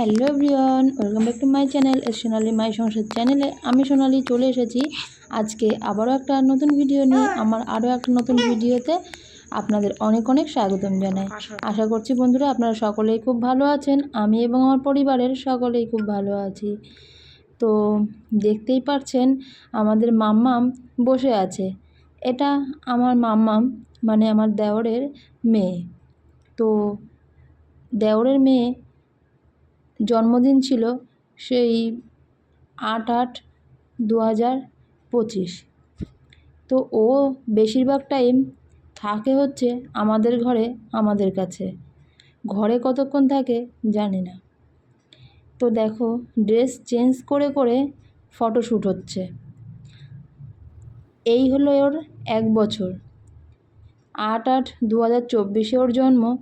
Hello everyone, welcome back to my channel Sonali my Sansar চ্যানেলে আমি সোনালি চলে এসেছি। আজকে আবারও একটা নতুন ভিডিও নিয়ে, আমার আরও একটা নতুন ভিডিওতে আপনাদের অনেক অনেক স্বাগতম জানাই। আশা করছি বন্ধুরা আপনারা সকলেই খুব ভালো আছেন, আমি এবং আমার পরিবারের সকলেই খুব ভালো আছি। তো দেখতেই পাচ্ছেন আমাদের মাম্মাম বসে আছে। এটা আমার মাম্মাম মানে আমার দেওরের মেয়ে। তো দেওরের মেয়ে জন্মদিন ছিল সেই আট আট দু হাজার পঁচিশ। তো ও বেশিরভাগ টাইম থাকে হচ্ছে আমাদের ঘরে, আমাদের কাছে। ঘরে কতক্ষণ থাকে জানি না। তো দেখো, ড্রেস চেঞ্জ করে করে ফটোশ্যুট হচ্ছে। এই হলো ওর এক বছর। আট আট দু হাজার চব্বিশে ওর জন্ম,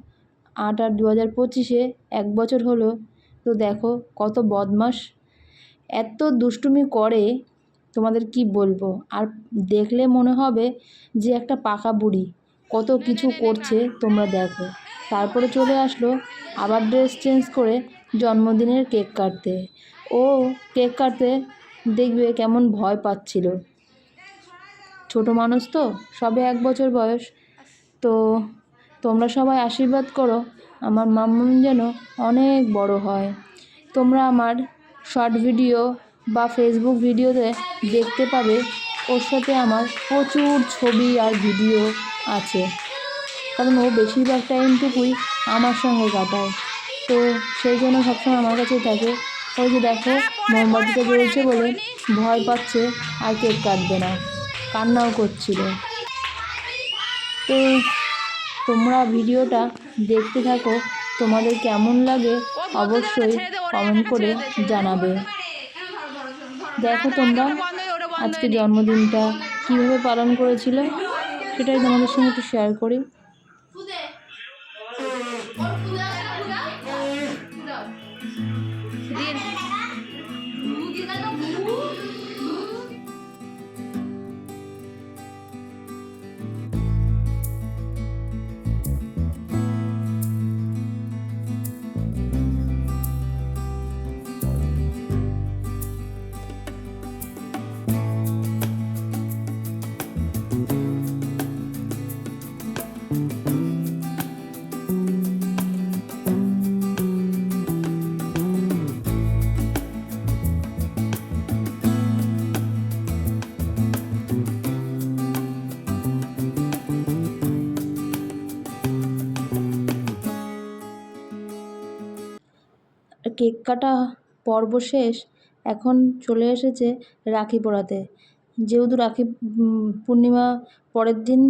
আট আট দু হাজার পঁচিশে এক বছর হলো তো দেখো কত বদমাস এত দুষ্টুমি করে তোমাদের কি বলব? আর দেখলে মনে হবে যে একটা পাকা বুড়ি। কত কিছু করছে তোমরা দেখো। তারপরে চলে আসলো আবার ড্রেস চেঞ্জ করে জন্মদিনের কেক কাটতে। ও কেক কাটতে দেখবে কেমন ভয় পাচ্ছিল। ছোট মানুষ তো, সবে এক বছর বয়স। তো তোমরা সবাই আশীর্বাদ করো। আমার মাম্মাম যেন অনেক বড় হয়। তোমরা আমার শর্ট ভিডিও বা ফেসবুক ভিডিওতে দেখতে পাবে, ওর সাথে আমার প্রচুর ছবি আর ভিডিও আছে। কারণ ও বেশিরভাগ টাইমটুকুই আমার সঙ্গে কাটায়। তো সেই জন্য সবসময় আমার কাছেই থাকে, ওই যে দেখো, মোমবাতিটা জ্বলছে বলে ভয় পাচ্ছে আর কেক কাটবে না। কান্নাও করছিল। তো তোমরা ভিডিওটা দেখতে থাকো। তোমাদের কেমন লাগে অবশ্যই কমেন্ট করে জানাবে। দেখো তোমরা, আজকে জন্মদিনটা কীভাবে পালন করেছিল সেটাই তোমাদের সঙ্গে একটু শেয়ার করি। কেক কাটা পর্ব শেষ, এখন চলে এসেছে রাখি পড়াতে। যেহেতু রাখি পূর্ণিমা পরের দিন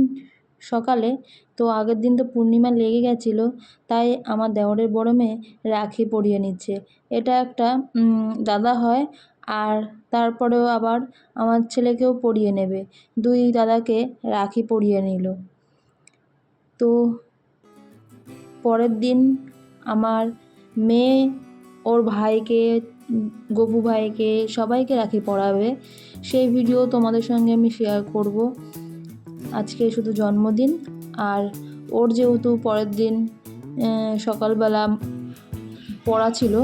সকালে, তো আগের দিন তো পূর্ণিমা লেগে গেছিল, তাই আমার দেওরের বড় মেয়ে রাখি পরিয়ে নিচ্ছে। এটা একটা দাদা হয়, আর তারপরেও আবার আমার ছেলেকেও পরিয়ে নেবে। দুই দাদাকে রাখি পরিয়ে নিল। তো পরের দিন আমার মেয়ে ওর ভাইকে, গপু ভাইকে সবাইকে রাখি পড়াবে। সেই ভিডিও তোমাদের সঙ্গে আমি শেয়ার করব। আজকে শুধু জন্মদিন আর ওর যেহেতু পরের দিন সকালবেলা পড়া ছিল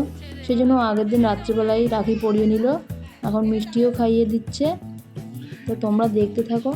সেই জন্য আগের দিন রাত্রিবেলায় রাখি পরিয়ে নিল। এখন মিষ্টিও খাইয়ে দিচ্ছে। তো তোমরা দেখতে থাকো।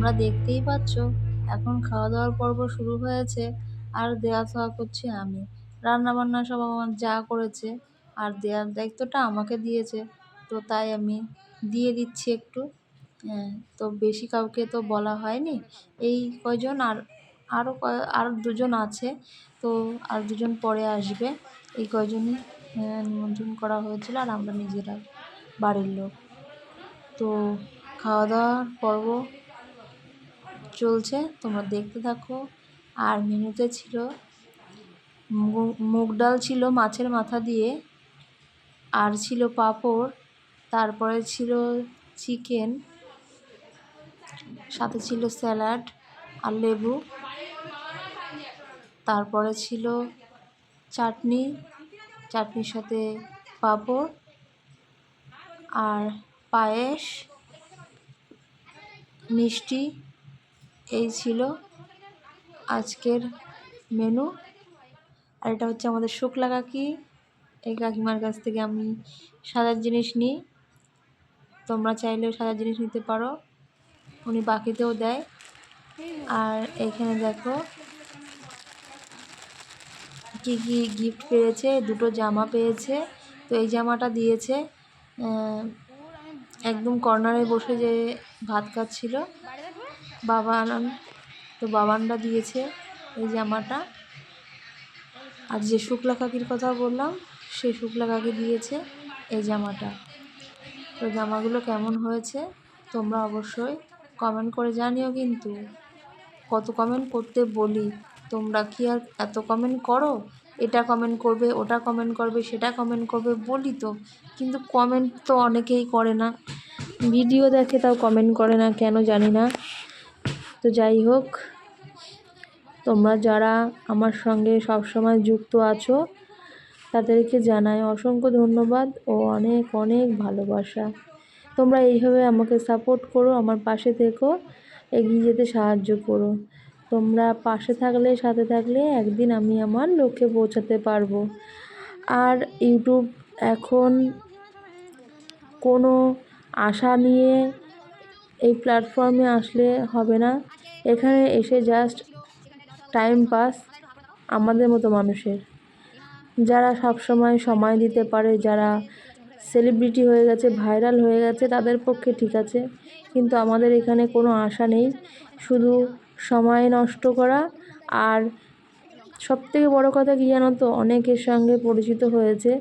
তোমরা দেখতেই পাচ্ছ, এখন খাওয়া দাওয়ার পর্ব শুরু হয়েছে। আর দেওয়া থাওয়া করছি আমি। রান্না বান্না সব আমার যা করেছে, আর দেওয়ার দায়িত্বটা আমাকে দিয়েছে। তো তাই আমি দিয়ে দিচ্ছি একটু। হ্যাঁ তো বেশি কাউকে তো বলা হয়নি। এই কয়জন আর আরও আর দুজন আছে। তো আর দুজন পরে আসবে। এই কয়জনই নিমন্ত্রণ করা হয়েছিল আর আমরা নিজেরা বাড়ির লোক। তো খাওয়া দাওয়ার পর্ব চলছে, তোমরা দেখতে থাকো। আর মেনুতে ছিল মুগ ডাল ছিল মাছের মাথা দিয়ে, আর ছিল পাঁপড়, তারপরে ছিল চিকেন, সাথে ছিল স্যালাড আর লেবু। তারপরে ছিল চাটনি, চাটনির সাথে পাঁপড় আর পায়েস, মিষ্টি এই ছিল আজকের মেনু আর এটা হচ্ছে আমাদের শুক্লা কাকি। এই কাকিমার কাছ থেকে আমি সাজার জিনিস নিই। তোমরা চাইলেও সাজার জিনিস নিতে পারো। উনি বাকিতেও দেয়। আর এখানে দেখো কি কি গিফট পেয়েছে, দুটো জামা পেয়েছে। তো এই জামাটা দিয়েছে একদম কর্নারে বসে যে ভাত খাচ্ছিল। বাবান তো বাবানরা দিয়েছে এই জামাটা। আর যে শুক্লা কাকির কথা বললাম সেই শুক্লা কাকি দিয়েছে এই জামাটা। তো জামাগুলো কেমন হয়েছে, তোমরা অবশ্যই কমেন্ট করে জানিও কিন্তু। কত কমেন্ট করতে বলি, তোমরা কি আর এত কমেন্ট করো? এটা কমেন্ট করবে, ওটা কমেন্ট করবে, সেটা কমেন্ট করবে বলি তো। কিন্তু কমেন্ট তো অনেকেই করে না। ভিডিও দেখে তাও কমেন্ট করে না, কেন জানি না। তো যাই হোক, তোমরা যারা আমার সঙ্গে সবসময় যুক্ত আছো, তাদেরকে জানাই অসংখ্য ধন্যবাদ ও অনেক অনেক ভালোবাসা। তোমরা এইভাবে আমাকে সাপোর্ট করো, আমার পাশে থেকো, এগিয়ে যেতে সাহায্য করো। তোমরা পাশে থাকলে, সাথে থাকলে একদিন আমি আমার লক্ষ্যে পৌঁছাতে পারব। আর ইউটিউব এখন কোনো আশা নিয়ে এই প্ল্যাটফর্মে আসলে হবে না। এখানে এসে জাস্ট টাইম পাস আমাদের মতো মানুষের। যারা সব সময় দিতে পারে, যারা সেলিব্রিটি হয়ে গেছে ভাইরাল হয়ে গেছে, তাদের পক্ষে ঠিক আছে। কিন্তু আমাদের এখানে কোনো আশা নেই। শুধু সময় নষ্ট করা আর সব থেকে বড়ো কথা কী জানো তো? অনেকের সঙ্গে পরিচিত হয়েছে,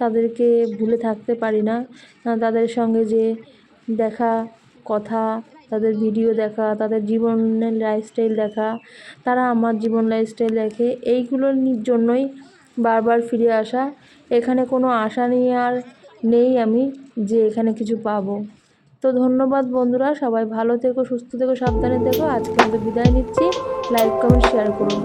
তাদেরকে ভুলে থাকতে পারি না। তাদের সঙ্গে যে দেখা কথা, তাদের ভিডিও দেখা, তাদের জীবনের লাইফস্টাইল দেখা, তারা আমার জীবন লাইফস্টাইল দেখে, এইগুলোর জন্যই বারবার ফিরে আসা। এখানে কোনো আশা নিয়ে আর নেই আমি যে এখানে কিছু পাবো। তো ধন্যবাদ বন্ধুরা, সবাই ভালো থেকো, সুস্থ থেকো, সাবধানে থেকো। আজকে মতো বিদায় নিচ্ছি। লাইক কমেন্ট শেয়ার করুন।